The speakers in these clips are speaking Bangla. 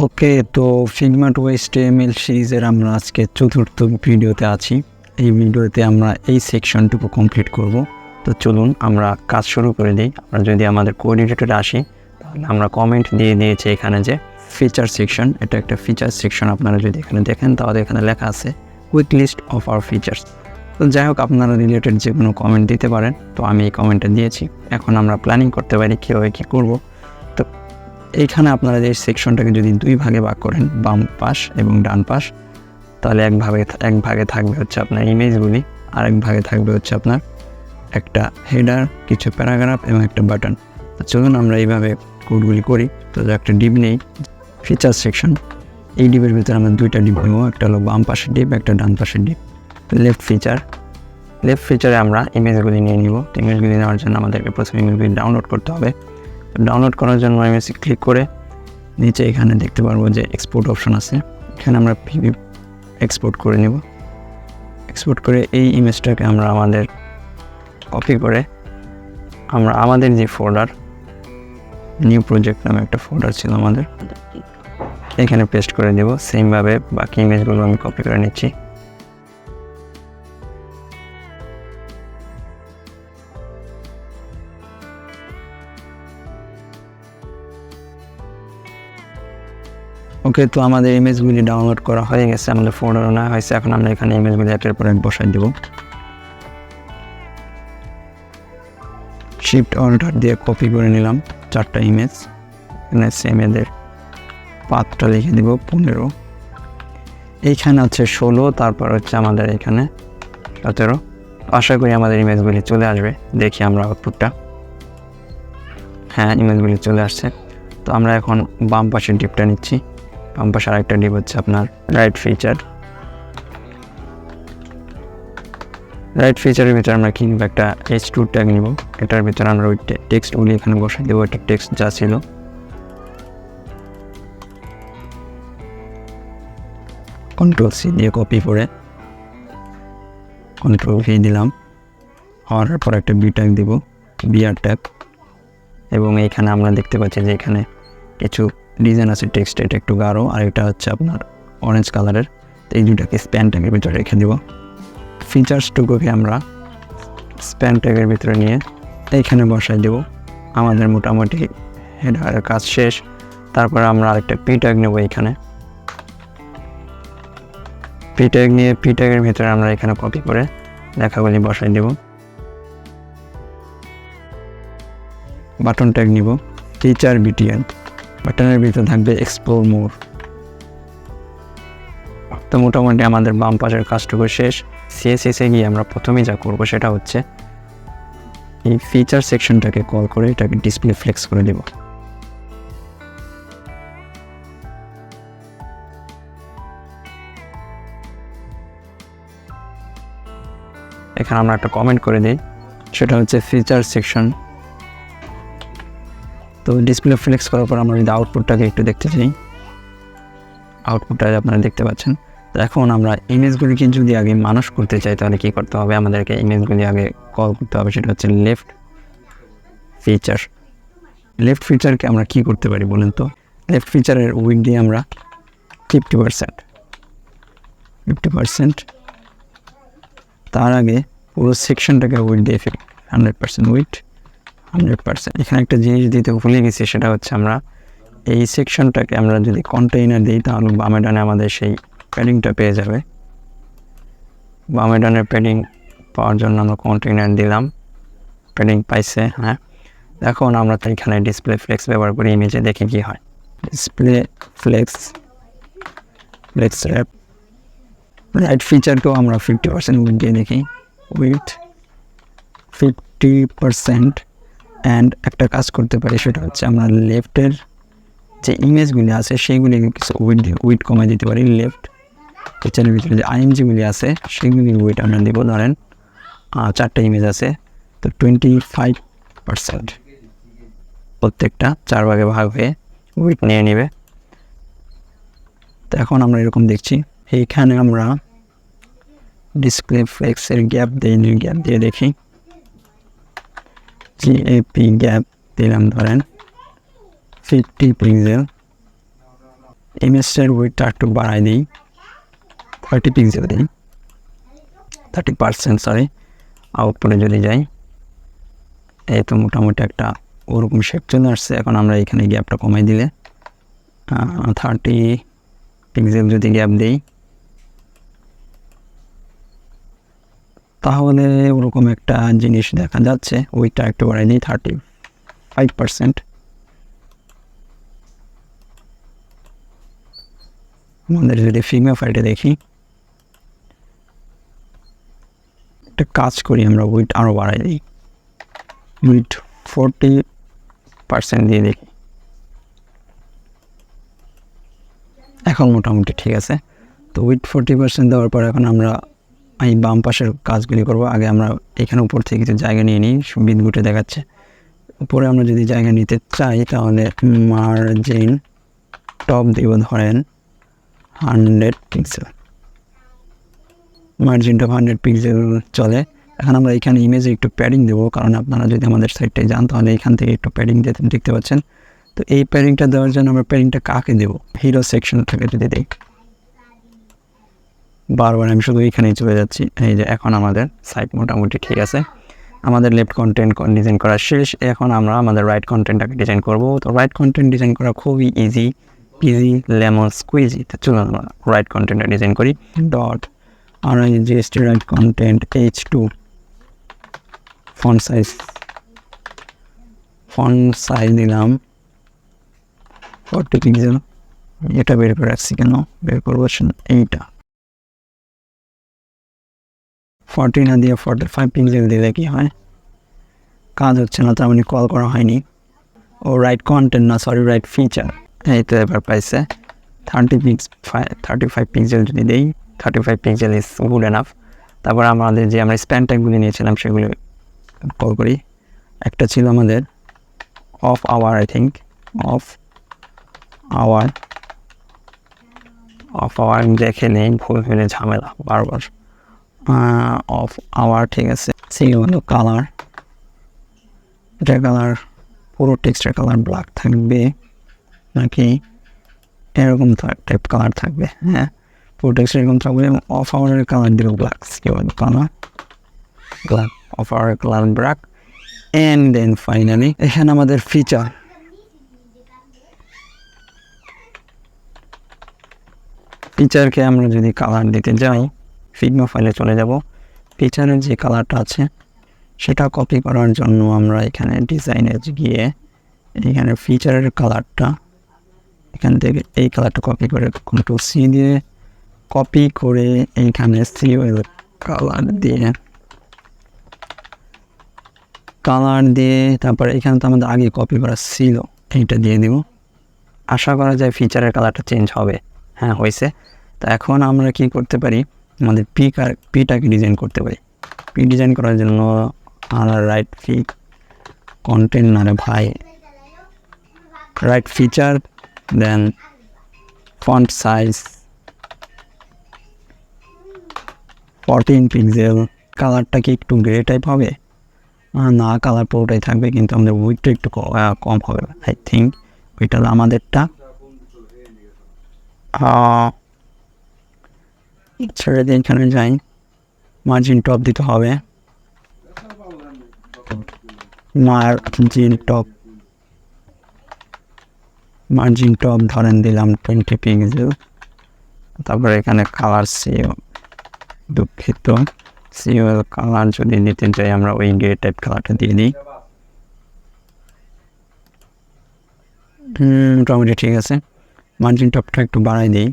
ওকে, তো ফিগমা টু এল সিরিজের আমরা আজকে চতুর্থ ভিডিওতে আছি। এই ভিডিওতে আমরা এই সেকশনটুকু কমপ্লিট করব। তো চলুন আমরা কাজ শুরু করে দিই। আমরা যদি আমাদের কোঅর্ডিনেটরে আসি, তাহলে আমরা কমেন্ট দিয়ে দিয়েছি এখানে যে ফিচার সেকশন এটা একটা ফিচার সেকশন আপনারা যদি এখানে দেখেন, তাহলে এখানে লেখা আছে quick list of our features তো যাই হোক, আপনারা রিলেটেড যে কোনো কমেন্ট দিতে পারেন। তো আমি এই কমেন্টটা দিয়েছি। এখন আমরা প্ল্যানিং করতে পারি কীভাবে কী করব। এইখানে আপনারা এই সেকশনটাকে যদি দুই ভাগে ভাগ করেন, বাম পাশ এবং ডান পাশ, তাহলে এক ভাগে এক ভাগে থাকবে হচ্ছে আপনার ইমেজগুলি আর এক ভাগে থাকবে হচ্ছে আপনার একটা হেডার কিছু প্যারাগ্রাফ এবং একটা বাটন তো চলুন আমরা এইভাবে কোডগুলি করি। তো একটা ডিপ নেই। ফিচার সেকশন এই ডিপের ভিতরে আমরা দুইটা ডিপ নেব। একটা হলো বাম পাশের ডিপ একটা ডান পাশের ডিপ লেফট ফিচার লেফট ফিচারে আমরা ইমেজগুলি নিয়ে নিব। ইমেজগুলি নেওয়ার জন্য আমাদেরকে প্রথমে ইমেজগুলি ডাউনলোড করতে হবে। ডাউনলোড করার জন্য ইমেজে ক্লিক করে নিচে এখানে দেখতে পারব যে এক্সপোর্ট অপশন আছে। এখানে আমরা পিভি এক্সপোর্ট করে নেব। এক্সপোর্ট করে এই ইমেজটাকে আমরা আমাদের কপি করে আমরা আমাদের যে ফোল্ডার নিউ প্রজেক্ট নামে একটা ফোল্ডার ছিল আমাদের, এখানে পেস্ট করে দেব সেমভাবে বাকি ইমেজগুলো আমি কপি করে নিচ্ছি। ওকে তো আমাদের ইমেজগুলি ডাউনলোড করা হয়ে গেছে, আমাদের ফোল্ডারও না হয়েছে। এখন আমরা এখানে ইমেজগুলি একের পর এক বসাই দেব। শিফট অল্টার দিয়ে কপি করে নিলাম চারটা ইমেজ এখানে সেম এদের পাতটা লিখে দিব, পনেরো। এইখানে হচ্ছে ষোলো, তারপর হচ্ছে আমাদের এখানে সতেরো। আশা করি আমাদের ইমেজগুলি চলে আসবে, দেখি আমরা আউটপুটটা হ্যাঁ ইমেজগুলি চলে আসছে। তো আমরা এখন বাম পাশের ডিপটা নিচ্ছি। বাম পাশে আরেকটা ডিপ হচ্ছে আপনার রাইট ফিচার রাইট ফিচারের ভিতরে আমরা কিনব একটা এইচ টু ট্যাগ নিব। এটার ভিতরে আমরা ওই টেক্সটগুলি এখানে বসাই দেবো। একটা টেক্সট যা ছিল। কন্ট্রোল সি দিয়ে কপি করে কন্ট্রোল ভি দিলাম। হওয়ার পর একটা বি ট্যাগ দিব। বিআর ট্যাগ এবং এইখানে আমরা দেখতে পাচ্ছি যে এখানে কিছু ডিজাইন আছে, টেক্সট এটা একটু গাঢ়, আর এটা হচ্ছে আপনার অরেঞ্জ কালারের তো এই দুটাকে স্প্যান ট্যাগের ভিতরে রেখে দেব। ফিচার্সটুকুকে আমরা স্প্যান ট্যাগের ভিতরে নিয়ে এইখানে বসাই দেব। আমাদের মোটামুটি হেডারের কাজ শেষ। তারপরে আমরা আরেকটা পি ট্যাগ নেব এখানে পি ট্যাগ নিয়ে পি ট্যাগের ভিতরে আমরা এখানে কপি করে লেখাগুলি বসাই দেব। বাটন ট্যাগ নিব। টিচার বিটিএন বাটনের ভিতরে থাকবে এক্সপ্লোর মোর তো মোটামুটি আমাদের বাম পাশের কাজটুকু শেষ। সিএসএসে গিয়ে আমরা প্রথমেই যা করব সেটা হচ্ছে এই ফিচার সেকশনটাকে কল করে এটাকে ডিসপ্লে ফ্লেক্স করে দেব। এখানে আমরা একটা কমেন্ট করে দিই। সেটা হচ্ছে ফিচার সেকশন তো ডিসপ্লে ফ্লেক্স করার পর আমরা যদি আউটপুটটাকে একটু দেখতে চাই আউটপুটটা আপনারা দেখতে পাচ্ছেন। তো এখন আমরা ইমেজগুলিকে যদি আগে মানুষ করতে চাই, তাহলে কী করতে হবে? আমাদেরকে ইমেজগুলি আগে কল করতে হবে, সেটা হচ্ছে লেফট ফিচার লেফট ফিচারকে আমরা কি করতে পারি বলেন তো? লেফট ফিচারের উইক দিয়ে আমরা ফিফটি পারসেন্ট ফিফটি পারসেন্ট তার আগে পুরো সেকশনটাকে উইট দিয়ে ফেলি hundred percent width hundred percent. এখানে একটা জিনিস দিতে ভুলে গেছি, সেটা হচ্ছে আমরা এই সেকশনটাকে আমরা যদি কন্টেইনার দিই, তাহলে বামে ডানে আমাদের সেই প্যাডিংটা পেয়ে যাবে। বামে ডানের প্যাডিং পাওয়ার জন্য আমরা কন্টেইনার দিলাম। প্যাডিং পাইছে হ্যাঁ। এখন আমরা তো এখানে ডিসপ্লে ফ্লেক্স ব্যবহার করি ইমেজে দেখি কী হয়। Display flex flex wrap right ফিচারকেও আমরা ফিফটি পার্সেন্ট উইথ দিয়ে দেখি। উইথ ফিফটি পার্সেন্ট অ্যান্ড একটা কাজ করতে পারি সেটা হচ্ছে আমরা লেফটের যে ইমেজগুলি আছে সেইগুলি কিছু উইট উইট কমাই দিতে পারি। লেফট পিকচারের ভিতরে যে আইএমজিগুলি আছে, সেগুলির উইট আমরা দেবো, ধরেন চারটা ইমেজ আছে। তো টোয়েন্টি ফাইভ পার্সেন্ট প্রত্যেকটা চার ভাগে ভাগ হয়ে উইট নিয়ে নেবে। তো এখন আমরা এরকম দেখছি। এইখানে আমরা ডিসপ্লে ফ্লেক্সের গ্যাপ দিই গ্যাপ দিয়ে দেখি। জিএপি গ্যাপ দিলাম ধরেন ফিফটি পিক্সেল ইমেজটার ওয়েটটা একটু বাড়াই দিই থার্টি পিক্সেল দিই থার্টি পার্সেন্ট সরি আউটপুটে যদি যাই এই তো মোটামুটি একটা ওরকম শেপ চলে আসছে, এখন আমরা এখানে গ্যাপটা কমাই দিলে থার্টি পিক্সেল যদি গ্যাপ দিই তাহলে ওরকম একটা জিনিস দেখা যাচ্ছে, ওইটা একটু বাড়াই নিই থার্টি ফাইভ পার্সেন্ট আমাদের যদি ফিগমা ফাইলটা দেখি, একটা কাজ করি আমরা উইট আরও বাড়াই দিই। উইট ফোরটি পার্সেন্ট দিয়ে দেখি। এখন মোটামুটি ঠিক আছে। তো উইট ফোরটি পার্সেন্ট দেওয়ার পর এখন আমরা এই বাম পাশের কাজগুলি করব। আগে আমরা এখানে উপর থেকে কিছু জায়গা নিয়ে নিই বিদ্যুটে দেখাচ্ছে। উপরে আমরা যদি জায়গা নিতে চাই তাহলে মার্জিন টপ দিব ধরেন hundred pixel margin top hundred pixel চলে। এখন আমরা এখানে ইমেজে একটু প্যাডিং দেবো, কারণ আপনারা যদি আমাদের সাইটটায় যান তাহলে এখান থেকে একটু প্যাডিং দেখতে পাচ্ছেন। তো এই প্যাডিংটা দেওয়ার জন্য আমরা প্যাডিংটা কাকে দেবো? হিরো সেকশন থেকে যদি দিই। বারবার আমি শুধু এখানেই চলে যাচ্ছি। এই যে এখন আমাদের সাইট মোটামুটি ঠিক আছে। আমাদের লেফট কন্টেন্ট ডিজাইন করা শেষ। এখন আমরা আমাদের রাইট কন্টেন্টটাকে ডিজাইন করব। তো রাইট কন্টেন্ট ডিজাইন করা খুবই ইজি পিজি লেমন স্কুইজি তো চলুন আমরা রাইট কন্টেন্টটা ডিজাইন করি। ডট আর GST right content H two font size font size দিলাম ফর্টি পিক্সেল এটা বের করে রাখছি কেন? বের করব এইটা। ফর্টি না দিয়ে ফর্টি ফাইভ পিক্সেল দিলে কি হয়। কাজ হচ্ছে না তার মানে কল করা হয়নি। ও রাইট কন্টেন্ট না সরি রাইট ফিচার এই তো এবার পাইছে। Thirty pix thirty five pixel যদি দিই thirty five pixel is good enough তারপর আমাদের যে আমরা স্প্যান ট্যাগগুলি নিয়েছিলাম, সেগুলো কল করি। একটা ছিল আমাদের of our I think of our of our দেখে নেই, ভুল হলে ঝামেলা, বারবার। অফ আওয়ার ঠিক আছে হলো কালার এটা কালার পুরো টেক্সটের কালার ব্ল্যাক থাকবে, নাকি? এরকম টাইপ কালার থাকবে হ্যাঁ? পুরো টেক্সট এরকম থাকবে অফ আওয়ারের কালার দিল ব্ল্যাক কি বলব colour black of আওয়ারের colour black and then finally এখানে আমাদের ফিচার ফিচারকে আমরা যদি কালার দিতে যাই ফিগমা ফাইলে চলে যাব। ফিচারের যে কালারটা আছে, সেটা কপি করার জন্য আমরা এখানে ডিজাইনে গিয়ে এখানে ফিচারের কালারটা এখান থেকে এই কালারটা কপি করে কন্ট্রোল সি দিয়ে কপি করে এইখানে সিওএল কালার দিয়ে কালার দিয়ে তারপর এখানে তো আমাদের আগে কপি করা ছিল, এইটা দিয়ে দিব। আশা করা যায় ফিচারের কালারটা চেঞ্জ হবে। হ্যাঁ হয়েছে। তো এখন আমরা কি করতে পারি? আমাদের পি কার পিটাকে ডিজাইন করতে পারি। পি ডিজাইন করার জন্য আমরা রাইট পি কন্টেন্ট না রে ভাই right feature then font size fourteen pixel কালারটা কি একটু গ্রে টাইপ হবে? না কালার পুরোটাই থাকবে, কিন্তু আমাদের উইথটা একটু কম হবে। আই থিঙ্ক ওইটা আমাদেরটা। ছেড়ে দিয়ে এখানে যাই। মার্জিন টপ দিতে হবে। Margin top. মার্জিন টপ ধরেন দিলাম টোয়েন্টি পিক্সেল তারপরে এখানে কালার সিও দুঃখিত। সিও কালার যদি নিতে চাই আমরা ওই টাইপ কালারটা দিয়ে দিই। মোটামুটি ঠিক আছে। মার্জিন টপটা একটু বাড়াই দিই।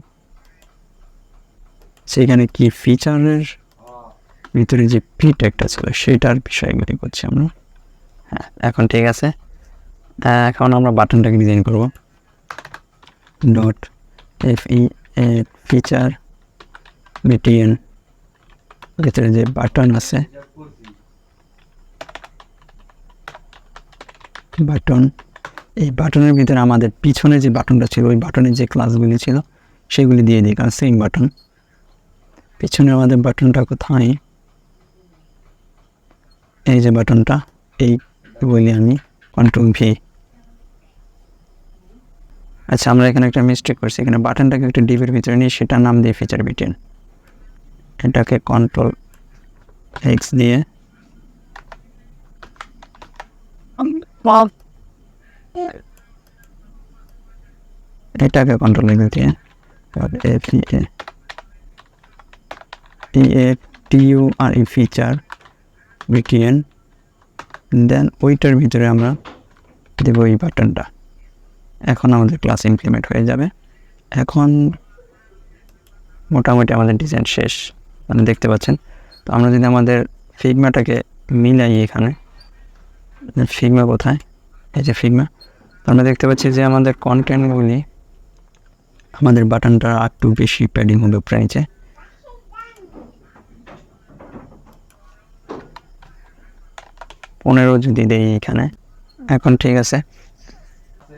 সেখানে কি ফিচারের ভিতরে যে ফিট একটা ছিল, সেটার বিষয়ে বিষয়গুলি করছি আমরা। হ্যাঁ এখন ঠিক আছে। এখন আমরা বাটনটাকে ডিজাইন করব। Dot F E A feature BTN ভিতরে যে বাটন আছে বাটন এই বাটনের ভিতরে আমাদের পিছনে যে বাটনটা ছিল, ওই বাটনের যে ক্লাসগুলি ছিল, সেগুলি দিয়ে দিই, কারণ সেম বাটন পিছনে আমাদের বাটনটা কোথায়? এই যে বাটনটা, এই বলি আমি কন্ট্রোল ভি আচ্ছা আমরা এখানে একটা মিস্টেক করছি। এখানে বাটনটাকে একটা ডিপের ভিতরে নিয়ে সেটার নাম দিয়ে ফিচার বিটেন এটাকে কন্ট্রোল এক্স দিয়ে। এটাকে কন্ট্রোল এক্স দিয়ে। F R E feature BTN then ওইটার ভিতরে আমরা দেব এই বাটনটা এখন আমাদের ক্লাস ইমপ্লিমেন্ট হয়ে যাবে। এখন মোটামুটি আমাদের ডিজাইন শেষ। মানে দেখতে পাচ্ছেন? তো আমরা যদি আমাদের ফিগমাটাকে মিলাই এখানে ফিগমা কোথায়? এই যে ফিগমা তো আমরা দেখতে পাচ্ছি যে আমাদের কন্টেন্টগুলি আমাদের বাটনটা আর একটু বেশি প্যাডিং হবে প্রাইজে পনেরো যদি দেই এখানে। এখন ঠিক আছে।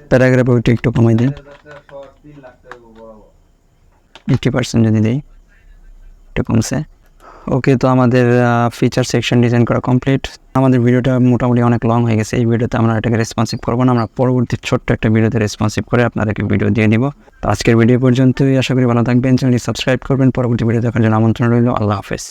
প্যারাগ্রাফ ওইটা একটু কমাই দিই। এইটটি পার্সেন্ট যদি দিই, একটু কমছে। ওকে, তো আমাদের ফিচার সেকশন ডিজাইন করা কমপ্লিট আমাদের ভিডিওটা মোটামুটি অনেক লং হয়ে গেছে। এই ভিডিওতে আমরা এটাকে রেসপন্সিভ করব না। আমরা পরবর্তী ছোট্ট একটা ভিডিওতে রেসপন্সিভ করে আপনাদেরকে ভিডিও দিয়ে দিব। তো আজকের ভিডিও পর্যন্তই। আশা করি ভালো থাকবেন। চ্যানেলটি সাবস্ক্রাইব করবেন। পরবর্তী ভিডিও দেখার জন্য আমন্ত্রণ রইল। আল্লাহ হাফেজ।